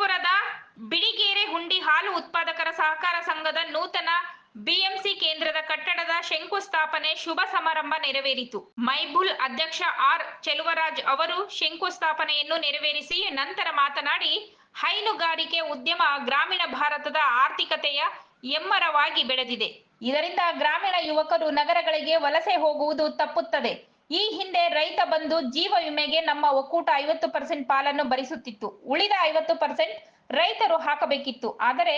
ವಿಜಯಪುರದ ಬಿಳಿಗೆರೆ ಹುಂಡಿ ಹಾಲು ಉತ್ಪಾದಕರ ಸಹಕಾರ ಸಂಘದ ನೂತನ ಬಿಎಂಸಿ ಕೇಂದ್ರದ ಕಟ್ಟಡದ ಶಂಕುಸ್ಥಾಪನೆ ಶುಭ ಸಮಾರಂಭ ನೆರವೇರಿತು. ಮೈಬುಲ್ ಅಧ್ಯಕ್ಷ ಆರ್ ಚೆಲುವರಾಜ್ ಅವರು ಶಂಕುಸ್ಥಾಪನೆಯನ್ನು ನೆರವೇರಿಸಿ ನಂತರ ಮಾತನಾಡಿ ಹೈನುಗಾರಿಕೆ ಉದ್ಯಮ ಗ್ರಾಮೀಣ ಭಾರತದ ಆರ್ಥಿಕತೆಯ ಎಮ್ಮರವಾಗಿ ಬೆಳೆದಿದೆ. ಇದರಿಂದ ಗ್ರಾಮೀಣ ಯುವಕರು ನಗರಗಳಿಗೆ ವಲಸೆ ಹೋಗುವುದು ತಪ್ಪುತ್ತದೆ. ಈ ಹಿಂದೆ ರೈತ ಬಂದು ಜೀವ ವಿಮೆಗೆ ನಮ್ಮ ಒಕ್ಕೂಟ ಐವತ್ತು ಪರ್ಸೆಂಟ್ ಪಾಲನ್ನು ಭರಿಸುತ್ತಿತ್ತು. ಉಳಿದ ಐವತ್ತು ಪರ್ಸೆಂಟ್ ರೈತರು ಹಾಕಬೇಕಿತ್ತು. ಆದರೆ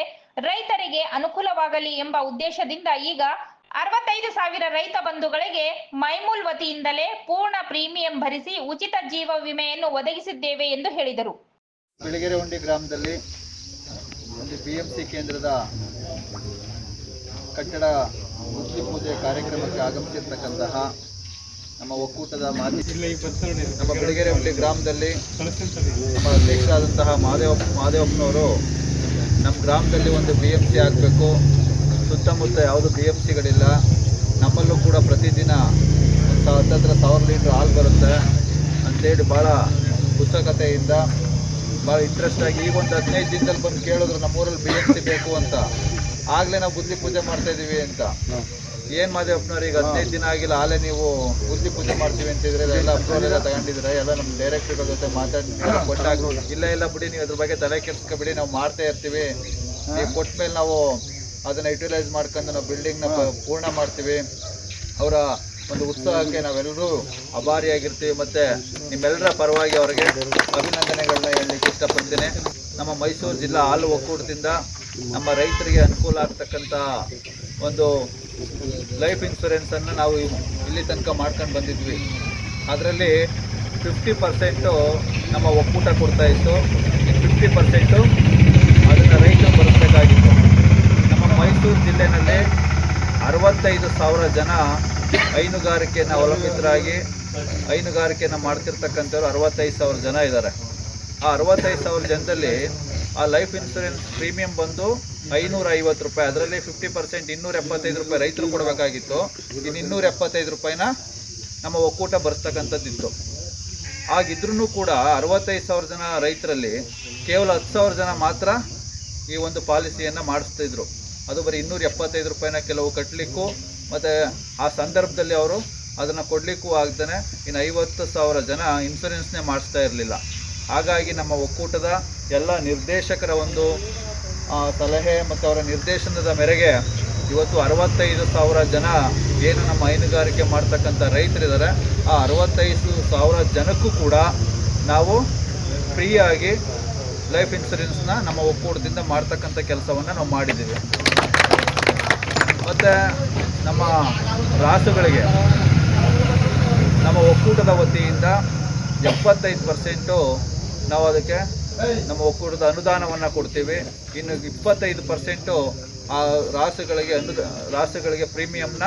ರೈತರಿಗೆ ಅನುಕೂಲವಾಗಲಿ ಎಂಬ ಉದ್ದೇಶದಿಂದ ಈಗ ಅರವತ್ತೈದು ಸಾವಿರ ರೈತ ಬಂಧುಗಳಿಗೆ ಮೈಮೂಲ್ ವತಿಯಿಂದಲೇ ಪೂರ್ಣ ಪ್ರೀಮಿಯಂ ಭರಿಸಿ ಉಚಿತ ಜೀವ ವಿಮೆಯನ್ನು ಒದಗಿಸಿದ್ದೇವೆ ಎಂದು ಹೇಳಿದರು. ಬೆಳಗೆರೆ ಹುಂಡಿ ಗ್ರಾಮದಲ್ಲಿ ಒಂದು ಬಿಎಂಸಿ ಕೇಂದ್ರದ ಕಟ್ಟಡ ಪೂಜೆ ಕಾರ್ಯಕ್ರಮಕ್ಕೆ ಆಗಮಿಸಿರ್ತಕ್ಕಂತಹ ನಮ್ಮ ಒಕ್ಕೂಟದ ಮಾಜಿ ನಮ್ಮ ಬಿಳಿಗೆರೆ ಹುಟ್ಟಿ ಗ್ರಾಮದಲ್ಲಿ ನಮ್ಮ ಅಧ್ಯಕ್ಷರಾದಂತಹ ಮಹದೇವ ಮಾದೇವಪ್ಪನವರು ನಮ್ಮ ಗ್ರಾಮದಲ್ಲಿ ಒಂದು ಬಿ ಎಂ ಸಿ ಆಗಬೇಕು. ಸುತ್ತಮುತ್ತ ಯಾವುದು ಬಿ ಎಂ ಸಿಗಳಿಲ್ಲ ನಮ್ಮಲ್ಲೂ ಕೂಡ ಪ್ರತಿದಿನ ಒಂದು ಸಾವಿರ ಹತ್ತತ್ರ ಸಾವಿರ ಲೀಟ್ರ್ ಹಾಲು ಬರುತ್ತೆ ಅಂತೇಳಿ ಭಾಳ ಉತ್ಸುಕತೆಯಿಂದ ಭಾಳ ಇಂಟ್ರೆಸ್ಟ್ ಆಗಿ ಈಗ ಒಂದು ಹದಿನೈದು ದಿನದಲ್ಲಿ ಬಂದು ಕೇಳಿದ್ರು ನಮ್ಮೂರಲ್ಲಿ ಬಿ ಎಂ ಸಿ ಬೇಕು ಅಂತ. ಆಗಲೇ ನಾವು ಬುದ್ಧಿ ಪೂಜೆ ಮಾಡ್ತಾ ಇದ್ದೀವಿ ಅಂತ. ಏನು ಮಾದೇವಪ್ಪನವ್ರು ಈಗ ಹದಿನೈದು ದಿನ ಆಗಿಲ್ಲ ಆಲೇ ನೀವು ಉದ್ದಿ ಪೂಜೆ ಮಾಡ್ತೀವಿ ಅಂತಿದ್ರೆ ಎಲ್ಲ ಅಪ್ರೂವಲ್ ಎಲ್ಲ ತಗೊಂಡಿದ್ರೆ ಎಲ್ಲ ನಮ್ಮ ಡೈರೆಕ್ಟರ್ ಜೊತೆ ಮಾತಾಡಿ ಕೊಟ್ಟಾಗ ಇಲ್ಲ ಇಲ್ಲ ಬಿಡಿ ನೀವು ಅದ್ರ ಬಗ್ಗೆ ತಲೆ ಕೆಡ್ಸ್ಕೊಬಿಡಿ ನಾವು ಮಾಡ್ತಾ ಇರ್ತೀವಿ. ನೀವು ಕೊಟ್ಟ ಮೇಲೆ ನಾವು ಅದನ್ನು ಯುಟಿಲೈಸ್ ಮಾಡ್ಕೊಂಡು ನಾವು ಬಿಲ್ಡಿಂಗ್ನ ಪೂರ್ಣ ಮಾಡ್ತೀವಿ. ಅವರ ಒಂದು ಉತ್ಸಾಹಕ್ಕೆ ನಾವೆಲ್ಲರೂ ಅಭಾರಿಯಾಗಿರ್ತೀವಿ. ಮತ್ತು ನಿಮ್ಮೆಲ್ಲರ ಪರವಾಗಿ ಅವರಿಗೆ ಅಭಿನಂದನೆಗಳನ್ನ ಹೇಳಲಿಕ್ಕೆ ಇಷ್ಟಪಡ್ತೀನಿ. ನಮ್ಮ ಮೈಸೂರು ಜಿಲ್ಲಾ ಹಾಲು ಒಕ್ಕೂಟದಿಂದ ನಮ್ಮ ರೈತರಿಗೆ ಅನುಕೂಲ ಆಗ್ತಕ್ಕಂಥ ಒಂದು ಲೈಫ್ ಇನ್ಶೂರೆನ್ಸನ್ನು ನಾವು ಇಲ್ಲಿ ತನಕ ಮಾಡ್ಕೊಂಡು ಬಂದಿದ್ವಿ. ಅದರಲ್ಲಿ ಫಿಫ್ಟಿ ಪರ್ಸೆಂಟು ನಮ್ಮ ಒಕ್ಕೂಟ ಕೊಡ್ತಾ ಇತ್ತು. ಫಿಫ್ಟಿ ಪರ್ಸೆಂಟು ಅದನ್ನು ರೈತರು ಬರಬೇಕಾಗಿತ್ತು. ನಮ್ಮ ಮೈಸೂರು ಜಿಲ್ಲೆನಲ್ಲಿ ಅರವತ್ತೈದು ಸಾವಿರ ಜನ ಹೈನುಗಾರಿಕೆಯನ್ನು ಅವಲಂಬಿತರಾಗಿ ಹೈನುಗಾರಿಕೆಯನ್ನು ಮಾಡ್ತಿರ್ತಕ್ಕಂಥವ್ರು ಅರವತ್ತೈದು ಸಾವಿರ ಜನ ಇದ್ದಾರೆ. ಆ ಅರವತ್ತೈದು ಸಾವಿರ ಜನದಲ್ಲಿ ಆ ಲೈಫ್ ಇನ್ಸೂರೆನ್ಸ್ ಪ್ರೀಮಿಯಂ ಬಂದು ಐನೂರ ಐವತ್ತು ರೂಪಾಯಿ, ಅದರಲ್ಲಿ ಫಿಫ್ಟಿ ಪರ್ಸೆಂಟ್ ಇನ್ನೂರ ಎಪ್ಪತ್ತೈದು ರೂಪಾಯಿ ರೈತರು ಕೊಡಬೇಕಾಗಿತ್ತು. ಇನ್ನು ಇನ್ನೂರ ಎಪ್ಪತ್ತೈದು ರೂಪಾಯಿನ ನಮ್ಮ ಒಕ್ಕೂಟ ಬರ್ತಕ್ಕಂಥದ್ದಿತ್ತು ಆಗಿದ್ರೂ ಕೂಡ ಅರವತ್ತೈದು ಸಾವಿರ ಜನ ರೈತರಲ್ಲಿ ಕೇವಲ ಹತ್ತು ಸಾವಿರ ಜನ ಮಾತ್ರ ಈ ಒಂದು ಪಾಲಿಸಿಯನ್ನು ಮಾಡಿಸ್ತಿದ್ರು. ಅದು ಬರೀ ಇನ್ನೂರ ಎಪ್ಪತ್ತೈದು ರೂಪಾಯಿನ ಕೆಲವು ಕಟ್ಟಲಿಕ್ಕೂ ಮತ್ತು ಆ ಸಂದರ್ಭದಲ್ಲಿ ಅವರು ಅದನ್ನು ಕೊಡಲಿಕ್ಕೂ ಆಗ್ದೇ ಇನ್ನು ಐವತ್ತು ಸಾವಿರ ಜನ ಇನ್ಸೂರೆನ್ಸ್ನೇ ಮಾಡಿಸ್ತಾ ಇರಲಿಲ್ಲ. ಹಾಗಾಗಿ ನಮ್ಮ ಒಕ್ಕೂಟದ ಎಲ್ಲ ನಿರ್ದೇಶಕರ ಒಂದು ಸಲಹೆ ಮತ್ತು ಅವರ ನಿರ್ದೇಶನದ ಮೇರೆಗೆ ಇವತ್ತು ಅರವತ್ತೈದು ಸಾವಿರ ಜನ ಏನು ನಮ್ಮ ಹೈನುಗಾರಿಕೆ ಮಾಡ್ತಕ್ಕಂಥ ರೈತರಿದ್ದಾರೆ. ಆ ಅರವತ್ತೈದು ಸಾವಿರ ಜನಕ್ಕೂ ಕೂಡ ನಾವು ಫ್ರೀಯಾಗಿ ಲೈಫ್ ಇನ್ಶೂರೆನ್ಸ್ನ ನಮ್ಮ ಒಕ್ಕೂಟದಿಂದ ಮಾಡ್ತಕ್ಕಂಥ ಕೆಲಸವನ್ನು ನಾವು ಮಾಡಿದ್ದೀವಿ. ಮತ್ತು ನಮ್ಮ ರಾಸುಗಳಿಗೆ, ನಮ್ಮ ಒಕ್ಕೂಟದ ವತಿಯಿಂದ ಎಪ್ಪತ್ತೈದು ಪರ್ಸೆಂಟು ನಾವು ಅದಕ್ಕೆ ನಮ್ಮ ಒಕ್ಕೂಟದ ಅನುದಾನವನ್ನು ಕೊಡ್ತೀವಿ. ಇನ್ನು ಇಪ್ಪತ್ತೈದು ಪರ್ಸೆಂಟು ಆ ರಾಸುಗಳಿಗೆ ಅನು ರಾಸುಗಳಿಗೆ ಪ್ರೀಮಿಯಂನ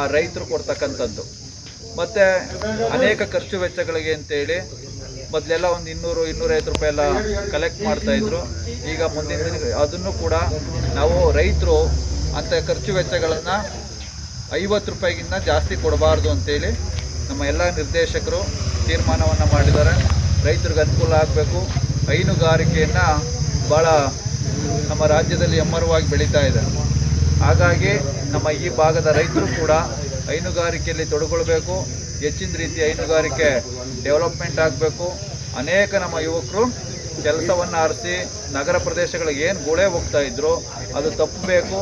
ಆ ರೈತರು ಕೊಡ್ತಕ್ಕಂಥದ್ದು. ಮತ್ತು ಅನೇಕ ಖರ್ಚು ವೆಚ್ಚಗಳಿಗೆ ಅಂತೇಳಿ ಮೊದಲೆಲ್ಲ ಒಂದು ಇನ್ನೂರು, ಇನ್ನೂರೈವತ್ತು ರೂಪಾಯಿ ಎಲ್ಲ ಕಲೆಕ್ಟ್ ಮಾಡ್ತಾಯಿದ್ರು ಈಗ ಮುಂದಿನ ದಿನ ಅದನ್ನು ಕೂಡ ನಾವು ರೈತರು ಅಂಥ ಖರ್ಚು ವೆಚ್ಚಗಳನ್ನು ಐವತ್ತು ರೂಪಾಯಿಗಿಂತ ಜಾಸ್ತಿ ಕೊಡಬಾರ್ದು ಅಂತೇಳಿ ನಮ್ಮ ಎಲ್ಲ ನಿರ್ದೇಶಕರು ತೀರ್ಮಾನವನ್ನು ಮಾಡಿದ್ದಾರೆ. ರೈತರಿಗೆ ಅನುಕೂಲ ಆಗಬೇಕು. ಹೈನುಗಾರಿಕೆಯನ್ನು ಭಾಳ ನಮ್ಮ ರಾಜ್ಯದಲ್ಲಿ ಎಮ್ಮರವಾಗಿ ಬೆಳೀತಾ ಇದೆ. ಹಾಗಾಗಿ ನಮ್ಮ ಈ ಭಾಗದ ರೈತರು ಕೂಡ ಹೈನುಗಾರಿಕೆಯಲ್ಲಿ ತೊಡಗೊಳ್ಬೇಕು ಹೆಚ್ಚಿನ ರೀತಿ ಹೈನುಗಾರಿಕೆ ಡೆವಲಪ್ಮೆಂಟ್ ಆಗಬೇಕು. ಅನೇಕ ನಮ್ಮ ಯುವಕರು ಕೆಲಸವನ್ನು ಆರಿಸಿ ನಗರ ಪ್ರದೇಶಗಳಿಗೆ ಏನು ಗುಳೆ ಹೋಗ್ತಾ ಇದ್ರು ಅದು ತಪ್ಪಬೇಕು.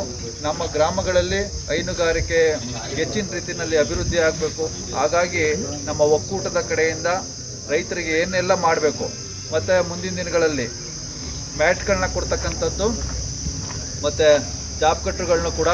ನಮ್ಮ ಗ್ರಾಮಗಳಲ್ಲಿ ಹೈನುಗಾರಿಕೆ ಹೆಚ್ಚಿನ ರೀತಿಯಲ್ಲಿ ಅಭಿವೃದ್ಧಿ ಆಗಬೇಕು. ಹಾಗಾಗಿ ನಮ್ಮ ಒಕ್ಕೂಟದ ಕಡೆಯಿಂದ ರೈತರಿಗೆ ಏನೆಲ್ಲ ಮಾಡಬೇಕು ಮತ್ತು ಮುಂದಿನ ದಿನಗಳಲ್ಲಿ ಮ್ಯಾಟ್ಗಳನ್ನ ಕೊಡ್ತಕ್ಕಂಥದ್ದು, ಮತ್ತು ಜಾಬ್ ಕಟ್ರುಗಳನ್ನೂ ಕೂಡ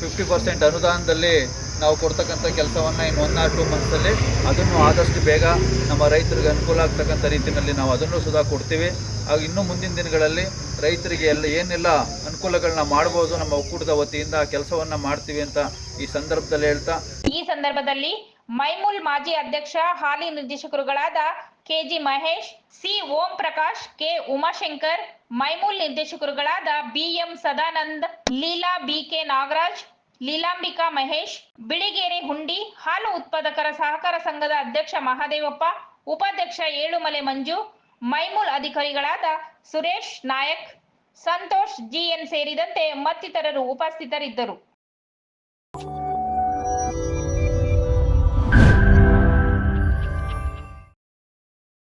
ಫಿಫ್ಟಿ ಪರ್ಸೆಂಟ್ ಅನುದಾನದಲ್ಲಿ ನಾವು ಕೊಡ್ತಕ್ಕಂಥ ಕೆಲಸವನ್ನು ಇನ್ನು ಒನ್ ಆರ್ ಟು ಮಂತ್ಸಲ್ಲಿ ಅದನ್ನು ಆದಷ್ಟು ಬೇಗ ನಮ್ಮ ರೈತರಿಗೆ ಅನುಕೂಲ ಆಗ್ತಕ್ಕಂಥ ರೀತಿಯಲ್ಲಿ ನಾವು ಅದನ್ನು ಸುಧಾ ಕೊಡ್ತೀವಿ. ಆಗ ಇನ್ನೂ ಮುಂದಿನ ದಿನಗಳಲ್ಲಿ ರೈತರಿಗೆ ಎಲ್ಲ ಏನೆಲ್ಲ ಅನುಕೂಲಗಳನ್ನ ಮಾಡ್ಬೋದು ನಮ್ಮ ಒಕ್ಕೂಟದ ವತಿಯಿಂದ ಕೆಲಸವನ್ನು ಮಾಡ್ತೀವಿ ಅಂತ ಈ ಸಂದರ್ಭದಲ್ಲಿ ಹೇಳ್ತಾ ಈ ಸಂದರ್ಭದಲ್ಲಿ ಮೈಮೂಲ್ ಮಾಜಿ ಅಧ್ಯಕ್ಷ ಹಾಲಿ ನಿರ್ದೇಶಕರುಗಳಾದ K G Mahesh, C. Om Prakash K. Umashankar, Mymul ನಿರ್ದೇಶಕರುಗಳಾದ B M Sadanand, Leela B K Nagaraj, Leelambika Mahesh, Biligere Hundi, ಹಾಲು ಉತ್ಪಾದಕರ ಸಹಕಾರ ಸಂಘದ ಅಧ್ಯಕ್ಷ ಮಹಾದೇವಪ್ಪ, ಉಪಾಧ್ಯಕ್ಷ ಏಳುಮಲೆ ಮಂಜು, ಮೈಮೂಲ್ ಅಧಿಕಾರಿಗಳಾದ ಸುರೇಶ್ ನಾಯಕ್, ಸಂತೋಷ್ ಜಿಎನ್ ಸೇರಿದಂತೆ ಮತ್ತಿತರರು ಉಪಸ್ಥಿತರಿದ್ದರು.